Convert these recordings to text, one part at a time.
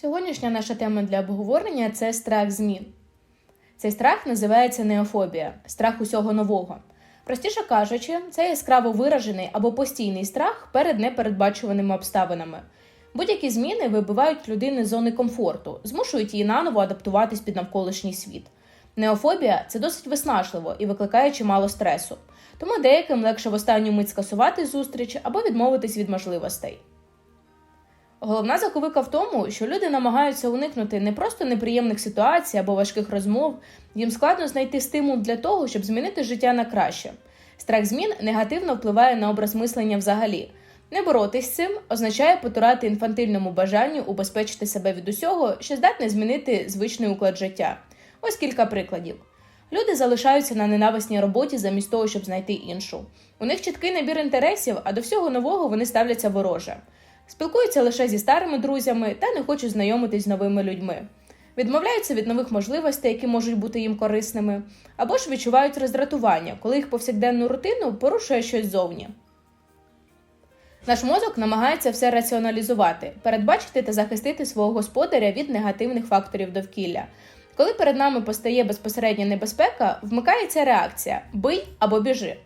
Сьогоднішня наша тема для обговорення це страх змін. Цей страх називається неофобія страх усього нового. Простіше кажучи, це яскраво виражений або постійний страх перед непередбачуваними обставинами. Будь-які зміни вибивають людини з зони комфорту, змушують її наново адаптуватись під навколишній світ. Неофобія це досить виснажливо і викликає чимало стресу, тому деяким легше в останню мить скасувати зустріч або відмовитись від можливостей. Головна заковика в тому, що люди намагаються уникнути не просто неприємних ситуацій або важких розмов, їм складно знайти стимул для того, щоб змінити життя на краще. Страх змін негативно впливає на образ мислення взагалі. Не боротись з цим означає потурати інфантильному бажанню убезпечити себе від усього, що здатне змінити звичний уклад життя. Ось кілька прикладів. Люди залишаються на ненависній роботі замість того, щоб знайти іншу. У них чіткий набір інтересів, а до всього нового вони ставляться вороже. Спілкуються лише зі старими друзями та не хочуть знайомитись з новими людьми. Відмовляються від нових можливостей, які можуть бути їм корисними, або ж відчувають роздратування, коли їх повсякденну рутину порушує щось зовні. Наш мозок намагається все раціоналізувати, передбачити та захистити свого господаря від негативних факторів довкілля. Коли перед нами постає безпосередня небезпека, вмикається реакція бий або біжи.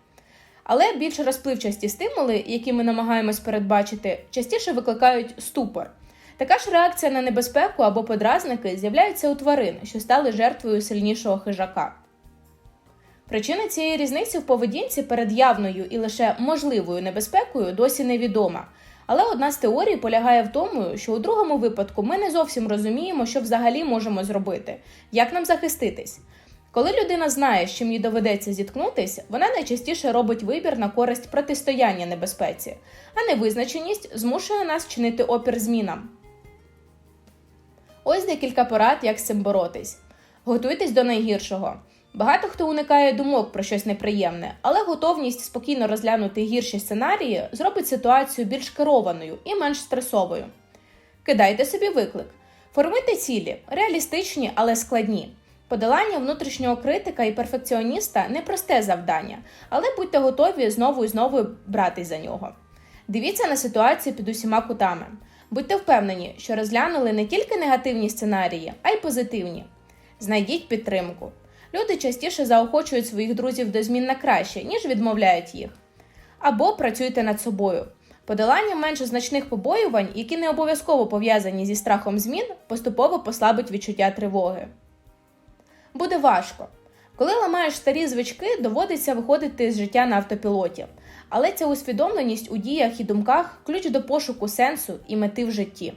Але більш розпливчасті стимули, які ми намагаємось передбачити, частіше викликають ступор. Така ж реакція на небезпеку або подразники з'являється у тварин, що стали жертвою сильнішого хижака. Причина цієї різниці в поведінці перед явною і лише можливою небезпекою досі невідома. Але одна з теорій полягає в тому, що у другому випадку ми не зовсім розуміємо, що взагалі можемо зробити, як нам захиститись. Коли людина знає, чим їй доведеться зіткнутись, вона найчастіше робить вибір на користь протистояння небезпеці, а невизначеність змушує нас чинити опір змінам. Ось декілька порад, як з цим боротись. Готуйтесь до найгіршого. Багато хто уникає думок про щось неприємне, але готовність спокійно розглянути гірші сценарії зробить ситуацію більш керованою і менш стресовою. Кидайте собі виклик, формуйте цілі, реалістичні, але складні. Подолання внутрішнього критика і перфекціоніста непросте завдання, але будьте готові знову і знову братись за нього. Дивіться на ситуацію під усіма кутами. Будьте впевнені, що розглянули не тільки негативні сценарії, а й позитивні. Знайдіть підтримку. Люди частіше заохочують своїх друзів до змін на краще, ніж відмовляють їх. Або працюйте над собою. Подолання менш значних побоювань, які не обов'язково пов'язані зі страхом змін, поступово послабить відчуття тривоги. Буде важко. Коли ламаєш старі звички, доводиться виходити з життя на автопілоті. Але ця усвідомленість у діях і думках ключ до пошуку сенсу і мети в житті.